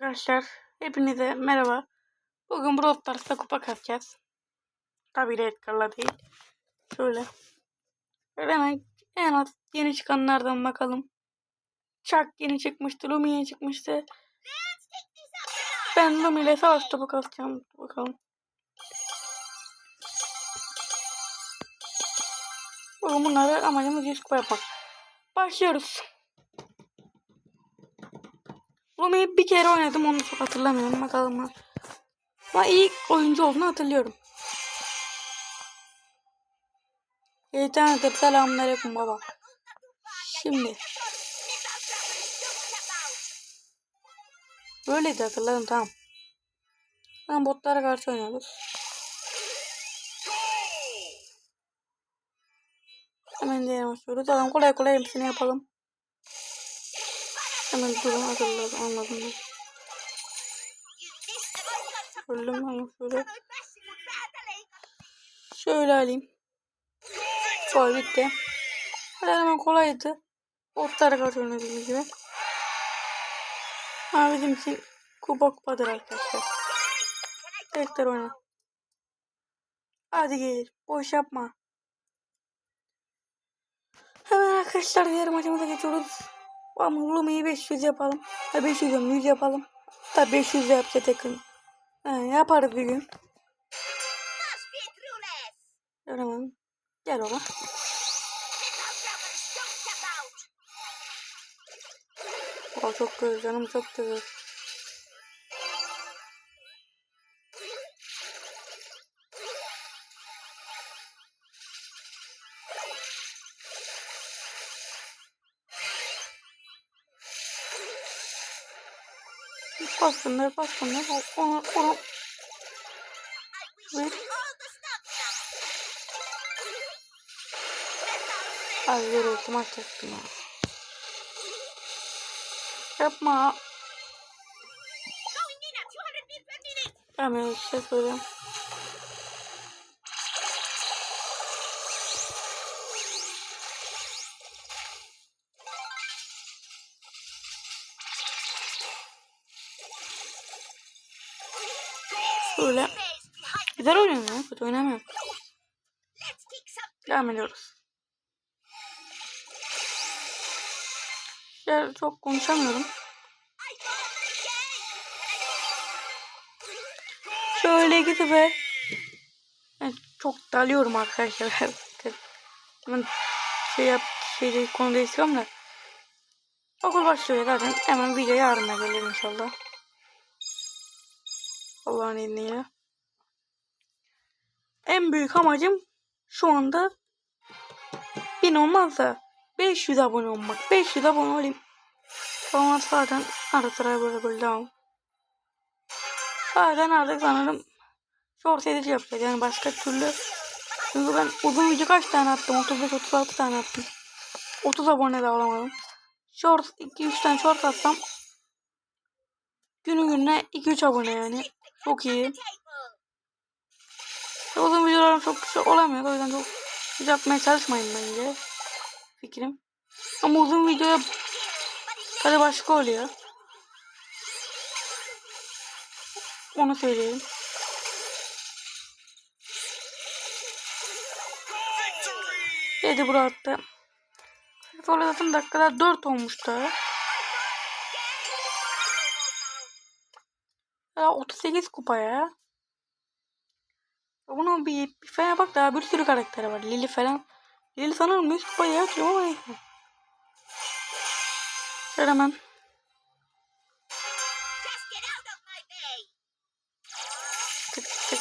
Arkadaşlar hepinize merhaba. Bugün Brawl Stars'ta kupa kasacağız. Tabii Red Car'la değil. Şöyle. Şöyle hemen en az yeni çıkanlardan bakalım. Chuck yeni çıkmıştı. Lumi yeni çıkmıştı. Ben Lumi ile savaş topu kasacağım. Bakalım. Bugün bunları amacımız 100 kupa yapmak. Başlıyoruz. Lumi'yi bir kere oynadım onu çok hatırlamıyorum bakalım. Ama iyi oyuncu olduğunu hatırlıyorum. İnternetten selamünaleyküm baba. Şimdi. Böyleydi hatırladım tamam. Ben botlara karşı oynuyorduk. Hemen diğer başlıyoruz. Tamam kolay kolay hepsini yapalım. Hemen durun hatırladım anladım. ben. Öldüm ama şöyle. Şöyle alayım. Koy bitti. Hadi hemen kolaydı. Botlara karşı oynadığımız gibi. Ha bizim için kupa kupadır arkadaşlar. Tekrar oyna. Hadi gelir. Boş yapma. Hemen arkadaşlar diğer maçımıza geçiyoruz. Ama Lumi'yi 500 yapalım. Ha 500 diyorum 100 yapalım. Da 500 de yapacak yakın. Ha, yaparız bir gün. Göremem. Gel oğlum. Aa, çok güzel canım çok güzel. Bas bunları bas bunları. Onu onu. Ver. Ver ultim açacaktım ya. Yapma. Hemen bir şey söyleyeyim. Şöyle. Güzel oynuyorum ya. Kötü oynamıyorum. Devam ediyoruz. Ya çok konuşamıyorum. Şöyle gidip ve ben çok dalıyorum arkadaşlar. Hemen şey yap şey değil, konu değiştiriyorum da. Okul başlıyor zaten. Hemen video yarına gelir inşallah. Allah'ın izniyle. En büyük amacım şu anda 1000 olmaz da 500 abone olmak. 500 abone olayım. Sonra zaten ara sıra böyle böyle devam. Zaten artık sanırım short edici yapacağız. Yani başka türlü. Çünkü ben uzun video kaç tane attım? 35-36 tane attım. 30 abone de alamadım. Short 2-3 tane short atsam günü gününe 2-3 abone yani. Çok iyi. Uzun videolarım çok kısa olamıyor. O yüzden çok video yapmaya çalışmayın bence. Fikrim. Ama uzun videoya tadı başka oluyor. Onu söyleyeyim. Dedi bura attı. Sonra zaten dakikalar 4 olmuş Ya 38 kupa ya. Bunun bir, bir falan bak daha bir sürü karakteri var. Lily falan. Lily sanırım 100 kupa ya ama neyse. Şöyle hemen. Tık tık.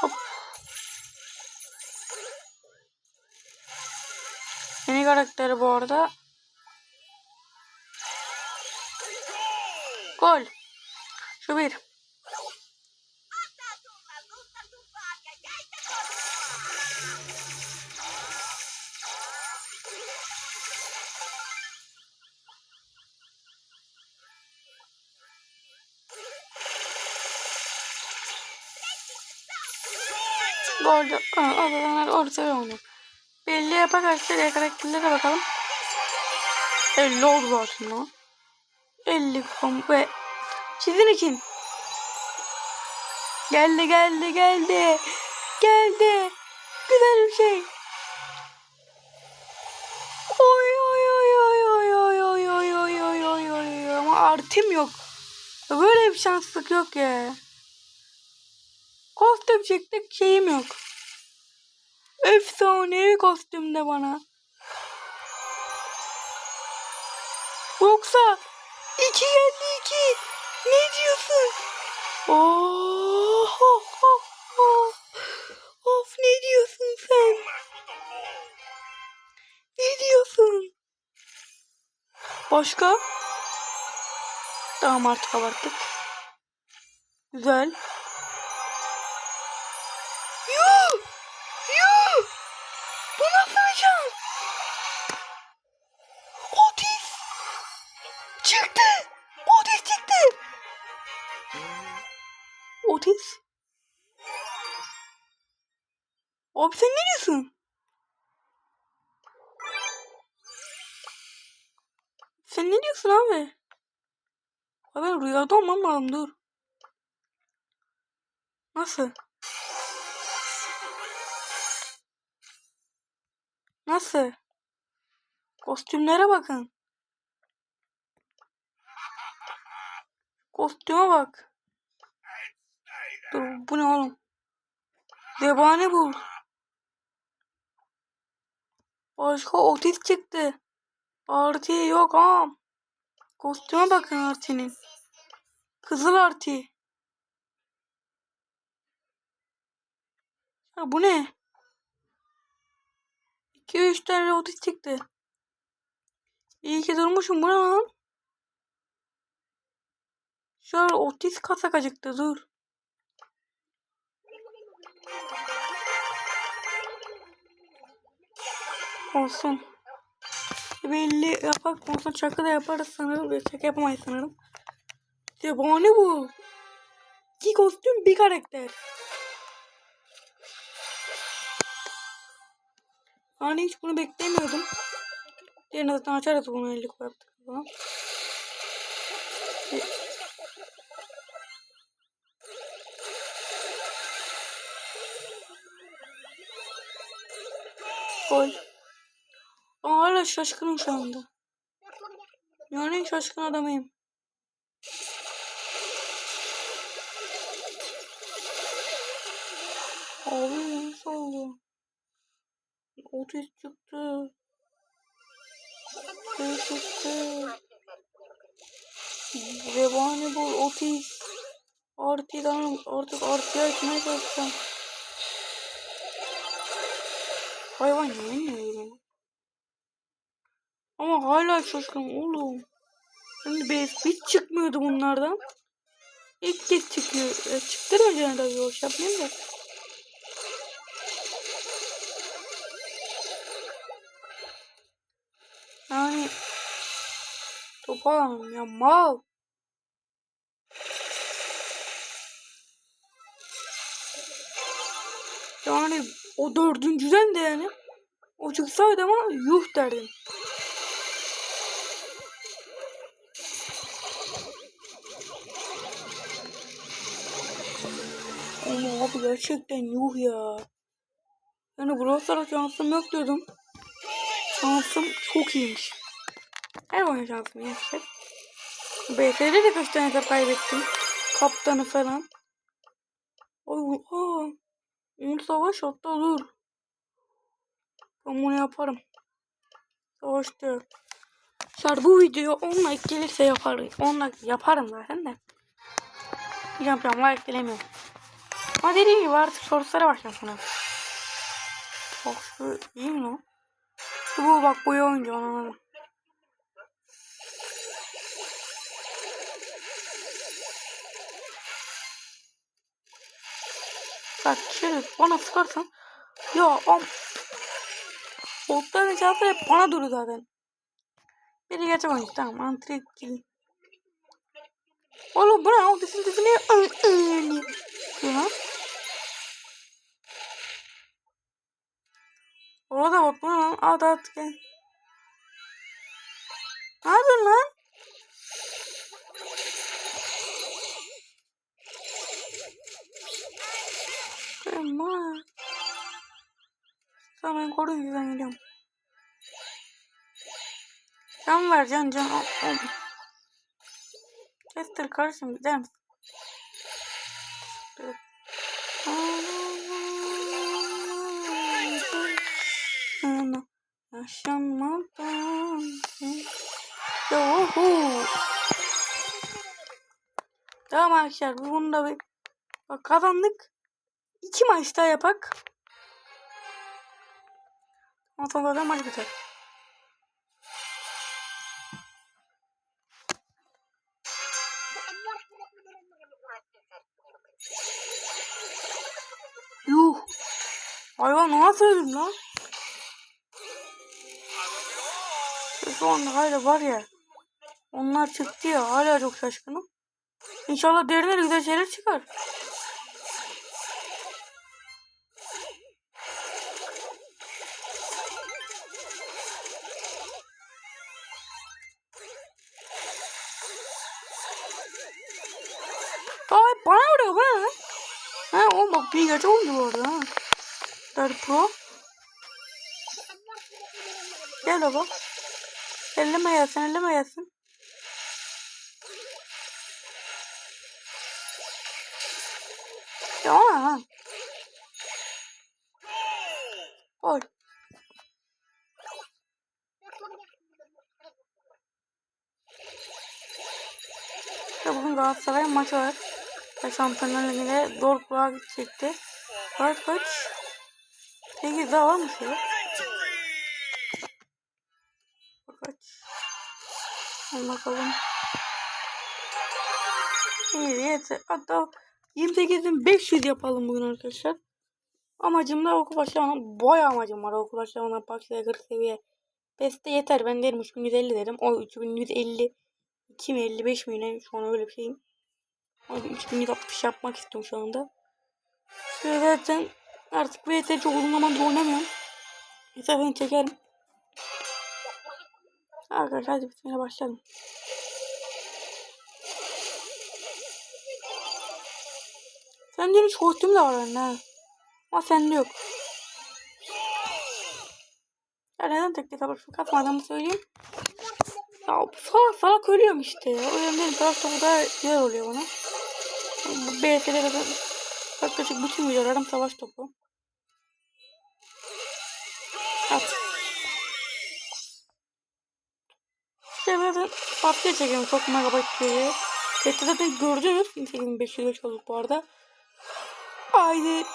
Hop. Yeni karakteri bu arada. Gol. Şu bir. Bu arada adalar orta oynuyor. Belli yapak arkadaşlar karakterlere bakalım. 50 oldu zaten o. 50 kupam ve sizin için. Geldi geldi geldi. Geldi. Güzel bir şey. Oy oy oy oy oy oy oy oy oy oy oy oy ama artım yok. Böyle bir şanslık yok ya. Kostüm çektik şeyim yok. Efsanevi kostüm de bana. Yoksa iki geldi iki. Ne diyorsun? Oh, oh, oh, oh. Of ne diyorsun sen? Ne diyorsun? Başka? Tamam artık abarttık. Güzel. Abi sen ne diyorsun? Sen ne diyorsun abi? Abi rüyada olmam lazım dur. Nasıl? Nasıl? Kostümlere bakın. Kostüme bak. Dur bu ne oğlum? Zebani bul. Başka otis çıktı. Artı yok ha. Kostüme bakın Arti'nin. Kızıl Arti. Ha bu ne? 2 3 tane otis çıktı. İyi ki durmuşum bu lan? Şu an otis kasak acıktı dur. Olsun. Belli yapak olsun çakı da yaparız sanırım. Çakı yapamayız sanırım. İşte bu ne bu? İki kostüm bir karakter. Yani hiç bunu beklemiyordum. Diğerini zaten açarız bunu 50 kupa yaptık falan. Gol. Hala şaşkınım şu anda. Yani şaşkın adamıyım. Abi nasıl oldu? Otis çıktı. Şey çıktı. Zebani bu Otis. Artıdan artık artıya açmaya çalışacağım. Hayvan yemiyor. Ama hala şaşkınım oğlum. Şimdi base hiç çıkmıyordu bunlardan. İlk kez çıkıyor. E, çıktı da önceden tabii şey yapmayayım da. Yani toparlanım ya mal. Yani o dördüncüden de yani o çıksaydı ama yuh derdim. Abi gerçekten yuh ya. Yani Brawl Stars şansım yok diyordum. Şansım çok iyiymiş. Her oyun şansım iyi. BS'de de kaç tane de kaybettim. Kaptanı falan. Oy, aa. Umut savaş hatta dur. Ben bunu yaparım. Savaştı. Şar bu video 10 like gelirse yaparım. 10 like yaparım zaten de. Yapacağım like gelemiyorum. Ama dediğim gibi artık sorulara başlasın. Bak şu iyi mi? Bu bak bu oyuncu onu. Bak şerif bana sıkarsan ya am Botların şansı hep bana duruyor zaten. Biri gerçek oyuncu tamam antrenör. Oğlum bu ne? O dizini Adat gel. Ne yapıyorsun lan? Kıyma. Tamam ben koruyun yüzden gidiyorum. Can ver can can. Oh, oh. Kestir kardeşim gider misin? Aa, Ana, Yaşanmadan. Yohu. Tamam arkadaşlar bu bunu da bir bak kazandık. İki maç daha yapak. Ondan da maç biter. Yuh. Hayvan nasıl öldün lan? Şu anda hala var ya. Onlar çıktı ya. Hala çok şaşkınım. İnşallah derine de güzel şeyler çıkar. Ay bana vuruyor bana. Ha oğlum bak bir gece oldu bu arada ha. Dar pro. Gel baba. Elleme gelsin elleme gelsin. Ya lan. Gol. İşte bugün Galatasaray maçı var. Ve Şampiyonlar Ligi'nde Dortmund'a gidecekti. Kaç kaç? 8 daha var mı şey? Hadi bakalım. Yeter. Hatta 28.500 yapalım bugün arkadaşlar. Amacım da okul başlamadan boy amacım var. Okul başlamadan Paxa'ya 40 seviye. Beste yeter. Ben derim 3150 dedim. O 3150 2 mi 55 mi ne? Şu an öyle bir şeyim. Abi 3160 yapmak istiyorum şu anda. Şöyle zaten artık VS çok uzun zamandır oynamıyorum. Hesabını çekerim. Arkadaşlar hadi bismillah başlayalım. Sende hiç kostüm de var bende ha. Ama sende yok. Ya neden tek tek alıp katmadığımı söyleyeyim. Ya salak salak ölüyorum işte ya. O yüzden benim taraf topu daha güzel oluyor bana. Bu BS'de de yaklaşık bütün videolarım savaş topu. Zaten PUBG çekiyorum çok megabayt diye. Pette zaten gördünüz. 8505 olduk bu arada. Haydi.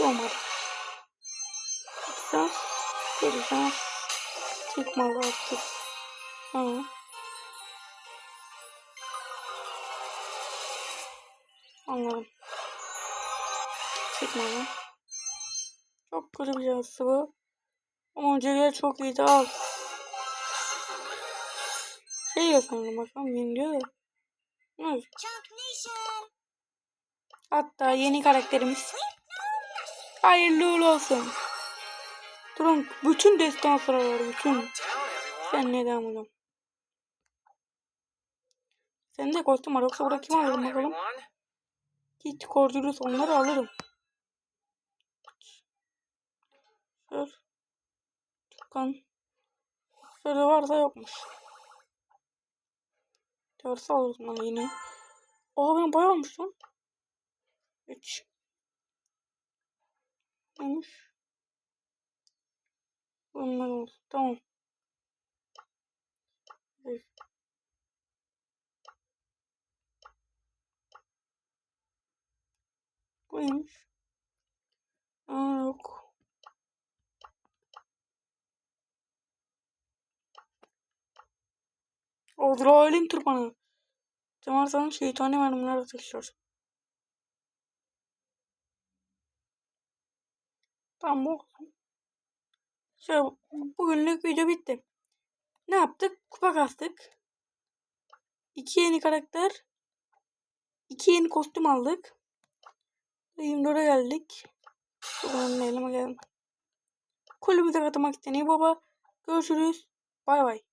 Olmadı. Şans. Bir şans. Çıkmadı artık. Tamam. Anladım. Çıkmadı. Çok kötü bir bu. Ama önceleri çok iyiydi al. Diyor sanırım bakalım yeni diyor da. Ne? Hatta yeni karakterimiz. Hayırlı uğurlu olsun. Durun bütün destansları bütün. Sen ne devam ediyorsun? Sen de kostüm var yoksa burada kim alırım bakalım. Git Cordulus onları alırım. Şöyle. Tukan. Şöyle varsa yokmuş. Tersi alırım lan yine. Aa benim bayağı olmuş lan. Hiç. Neymiş? Bunlar olsun. Tamam. Evet. Buymuş. Aa yok. Azrail'in tırpanı. Cemarsanın şeytani mermiler taşıyor. Tamam bu. Şöyle bugünlük video bitti. Ne yaptık? Kupa kastık. İki yeni karakter. iki yeni kostüm aldık. 24'e geldik. Buradan elime geldim. Kulübüze katılmak isteyen baba. Görüşürüz. Bay bay.